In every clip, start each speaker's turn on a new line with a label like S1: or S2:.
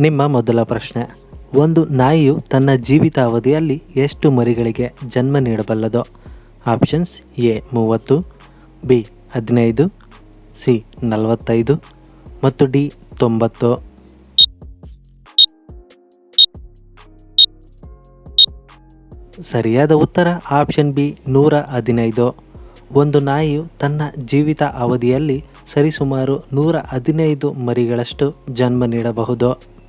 S1: ನಿಮ್ಮ ಮೊದಲ ಪ್ರಶ್ನೆ. ಒಂದು ನಾಯಿಯು ತನ್ನ ಜೀವಿತಾವಧಿಯಲ್ಲಿ ಎಷ್ಟು ಮರಿಗಳಿಗೆ ಜನ್ಮ ನೀಡಬಲ್ಲದು? ಆಪ್ಷನ್ಸ್ ಎ ಮೂವತ್ತು, ಬಿ ಹದಿನೈದು, ಸಿ ನಲವತ್ತೈದು ಮತ್ತು ಡಿ ತೊಂಬತ್ತು. ಸರಿಯಾದ ಉತ್ತರ ಆಪ್ಷನ್ ಬಿ ನೂರ ಹದಿನೈದು. ಒಂದು ನಾಯಿಯು ತನ್ನ ಜೀವಿತ ಅವಧಿಯಲ್ಲಿ ಸರಿಸುಮಾರು ನೂರ ಹದಿನೈದು ಮರಿಗಳಷ್ಟು ಜನ್ಮ ನೀಡಬಹುದು.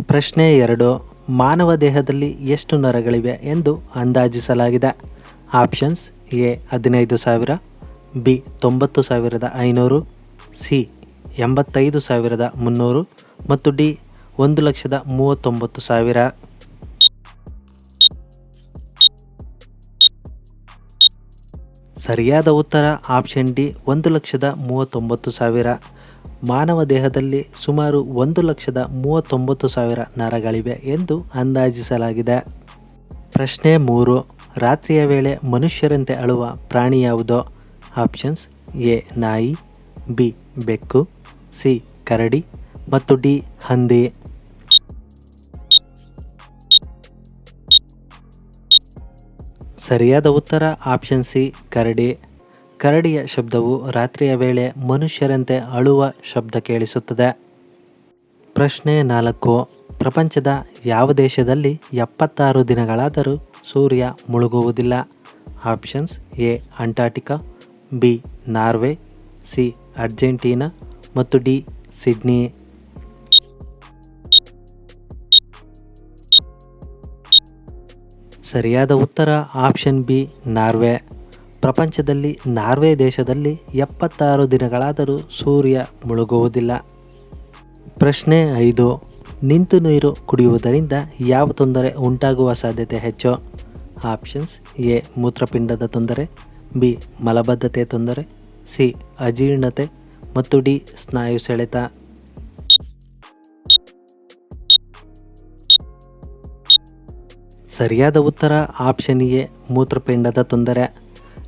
S1: ಪ್ರಶ್ನೆ ಎರಡು, ಮಾನವ ದೇಹದಲ್ಲಿ ಎಷ್ಟು ನರಗಳಿವೆ ಎಂದು ಅಂದಾಜಿಸಲಾಗಿದೆ. ಆಪ್ಷನ್ಸ್, ಎ, ಹದಿನೈದು ಸಾವಿರ, ಬಿ, ತೊಂಬತ್ತು ಸಾವಿರದ ಐನೂರು, ಸಿ, ಎಂಬತ್ತೈದು ಸಾವಿರದ ಮುನ್ನೂರು ಮತ್ತು ಡಿ, ಒಂದು ಲಕ್ಷದ ಮೂವತ್ತೊಂಬತ್ತು ಸಾವಿರ. ಸರಿಯಾದ ಉತ್ತರ ಆಪ್ಷನ್ ಡಿ, ಒಂದು ಲಕ್ಷದ ಮೂವತ್ತೊಂಬತ್ತು ಸಾವಿರ. ಮಾನವ ದೇಹದಲ್ಲಿ ಸುಮಾರು ಒಂದು ಲಕ್ಷದ ಮೂವತ್ತೊಂಬತ್ತು ಸಾವಿರ ನರಗಳಿವೆ ಎಂದು ಅಂದಾಜಿಸಲಾಗಿದೆ. ಪ್ರಶ್ನೆ ಮೂರು, ರಾತ್ರಿಯ ವೇಳೆ ಮನುಷ್ಯರಂತೆ ಅಳುವ ಪ್ರಾಣಿ ಯಾವುದೋ? ಆಪ್ಷನ್ಸ್ ಎ, ನಾಯಿ, ಬಿ, ಬೆಕ್ಕು, ಸಿ, ಕರಡಿ ಮತ್ತು ಡಿ, ಹಂದಿ. ಸರಿಯಾದ ಉತ್ತರ ಆಪ್ಷನ್ ಸಿ, ಕರಡಿ. ಕರಡಿಯ ಶಬ್ದವು ರಾತ್ರಿಯ ವೇಳೆ ಮನುಷ್ಯರಂತೆ ಅಳುವ ಶಬ್ದ ಕೇಳಿಸುತ್ತದೆ. ಪ್ರಶ್ನೆ ನಾಲ್ಕು. ಪ್ರಪಂಚದ ಯಾವ ದೇಶದಲ್ಲಿ ಎಪ್ಪತ್ತಾರು ದಿನಗಳಾದರೂ ಸೂರ್ಯ ಮುಳುಗುವುದಿಲ್ಲ? Options A, Antarctica, B, Norway, C, Argentina ಮತ್ತು ಡಿ, ಸಿಡ್ನಿ. ಸರಿಯಾದ ಉತ್ತರ ಆಪ್ಷನ್ ಬಿ, ನಾರ್ವೆ. ಪ್ರಪಂಚದಲ್ಲಿ ನಾರ್ವೆ ದೇಶದಲ್ಲಿ ಎಪ್ಪತ್ತಾರು ದಿನಗಳಾದರೂ ಸೂರ್ಯ ಮುಳುಗುವುದಿಲ್ಲ. ಪ್ರಶ್ನೆ ಐದು, ನಿಂತು ನೀರು ಕುಡಿಯುವುದರಿಂದ ಯಾವ ತೊಂದರೆ ಉಂಟಾಗುವ ಸಾಧ್ಯತೆ ಹೆಚ್ಚು? ಆಪ್ಷನ್ಸ್ ಎ, ಮೂತ್ರಪಿಂಡದ ತೊಂದರೆ, ಬಿ, ಮಲಬದ್ಧತೆ ತೊಂದರೆ, ಸಿ, ಅಜೀರ್ಣತೆ ಮತ್ತು ಡಿ, ಸ್ನಾಯು ಸೆಳೆತ. ಸರಿಯಾದ ಉತ್ತರ ಆಪ್ಷನ್ ಎ, ಮೂತ್ರಪಿಂಡದ ತೊಂದರೆ.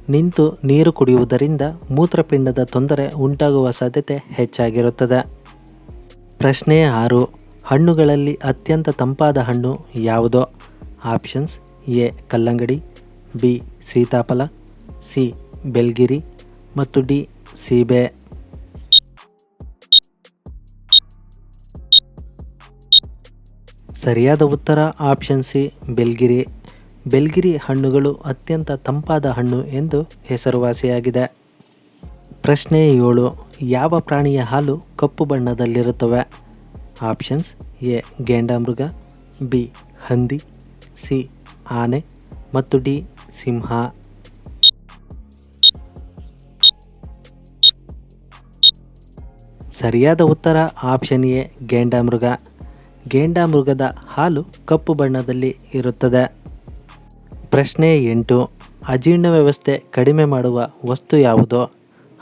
S1: ನಿಂತು ನೀರು ಕುಡಿಯುವುದರಿಂದ ಮೂತ್ರಪಿಂಡದ ತೊಂದರೆ ಉಂಟಾಗುವ ಸಾಧ್ಯತೆ ಹೆಚ್ಚಾಗಿರುತ್ತದೆ. ಪ್ರಶ್ನೆ ಆರು, ಹಣ್ಣುಗಳಲ್ಲಿ ಅತ್ಯಂತ ತಂಪಾದ ಹಣ್ಣು ಯಾವುದೋ? ಆಪ್ಷನ್ಸ್ ಎ, ಕಲ್ಲಂಗಡಿ, ಬಿ, ಸೀತಾಫಲ, ಸಿ, ಬೆಲ್ಗಿರಿ ಮತ್ತು ಡಿ, ಸೀಬೆ. ಸರಿಯಾದ ಉತ್ತರ ಆಪ್ಷನ್ ಸಿ, ಬೆಲ್ಗಿರಿ. ಬೆಲ್ಗಿರಿ ಹಣ್ಣುಗಳು ಅತ್ಯಂತ ತಂಪಾದ ಹಣ್ಣು ಎಂದು ಹೆಸರುವಾಸಿಯಾಗಿದೆ. ಪ್ರಶ್ನೆ ಏಳು, ಯಾವ ಪ್ರಾಣಿಯ ಹಾಲು ಕಪ್ಪು ಬಣ್ಣದಲ್ಲಿರುತ್ತವೆ? ಆಪ್ಷನ್ಸ್ ಎ, ಗೇಂಡಾಮೃಗ, ಬಿ, ಹಂದಿ, ಸಿ, ಆನೆ ಮತ್ತು ಡಿ, ಸಿಂಹ. ಸರಿಯಾದ ಉತ್ತರ ಆಪ್ಷನ್ ಎ, ಗೇಂಡಾಮೃಗ. ಗೇಂಡಾಮೃಗದ ಹಾಲು ಕಪ್ಪು ಬಣ್ಣದಲ್ಲಿ ಇರುತ್ತದೆ. ಪ್ರಶ್ನೆ ಎಂಟು, ಅಜೀರ್ಣ ವ್ಯವಸ್ಥೆ ಕಡಿಮೆ ಮಾಡುವ ವಸ್ತು ಯಾವುದೋ?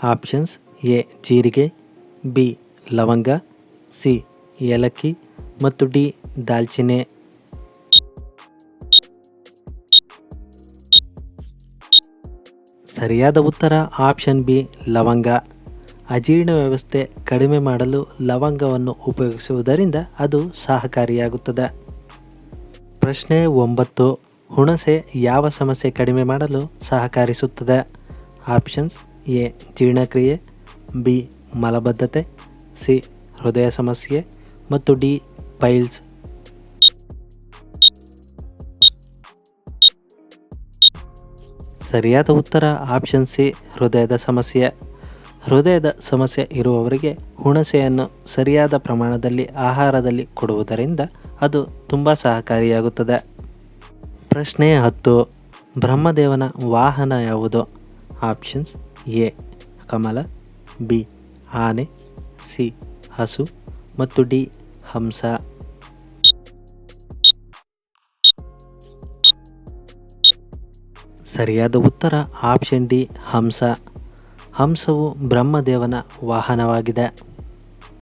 S1: ಆಪ್ಷನ್ಸ್ ಎ, ಜೀರಿಗೆ, ಬಿ, ಲವಂಗ, ಸಿ, ಏಲಕ್ಕಿ ಮತ್ತು ಡಿ ದಾಲ್ಚಿನೆ ಸರಿಯಾದ ಉತ್ತರ ಆಪ್ಷನ್ ಬಿ, ಲವಂಗ. ಅಜೀರ್ಣ ವ್ಯವಸ್ಥೆ ಕಡಿಮೆ ಮಾಡಲು ಲವಂಗವನ್ನು ಉಪಯೋಗಿಸುವುದರಿಂದ ಅದು ಸಹಕಾರಿಯಾಗುತ್ತದೆ. ಪ್ರಶ್ನೆ ಒಂಬತ್ತು ಹುಣಸೆ ಯಾವ ಸಮಸ್ಯೆ ಕಡಿಮೆ ಮಾಡಲು ಸಹಕರಿಸುತ್ತದೆ? ಆಪ್ಷನ್ಸ್ ಎ, ಜೀರ್ಣಕ್ರಿಯೆ, ಬಿ, ಮಲಬದ್ಧತೆ, ಸಿ, ಹೃದಯ ಸಮಸ್ಯೆ ಮತ್ತು ಡಿ, ಪೈಲ್ಸ್. ಸರಿಯಾದ ಉತ್ತರ ಆಪ್ಷನ್ ಸಿ, ಹೃದಯದ ಸಮಸ್ಯೆ. ಹೃದಯದ ಸಮಸ್ಯೆ ಇರುವವರಿಗೆ ಹುಣಸೆಯನ್ನು ಸರಿಯಾದ ಪ್ರಮಾಣದಲ್ಲಿ, ಆಹಾರದಲ್ಲಿ ಕೊಡುವುದರಿಂದ ಅದು ತುಂಬ ಸಹಕಾರಿಯಾಗುತ್ತದೆ. ಪ್ರಶ್ನೆ ಹತ್ತು. ಬ್ರಹ್ಮದೇವನ ವಾಹನ ಯಾವುದು? ಆಪ್ಷನ್ಸ್ ಎ, ಕಮಲ, ಬಿ, ಆನೆ, ಸಿ, ಹಸು ಮತ್ತು ಡಿ, ಹಂಸ. ಸರಿಯಾದ ಉತ್ತರ ಆಪ್ಷನ್ ಡಿ, ಹಂಸ. ಹಂಸವು ಬ್ರಹ್ಮದೇವನ ವಾಹನವಾಗಿದೆ.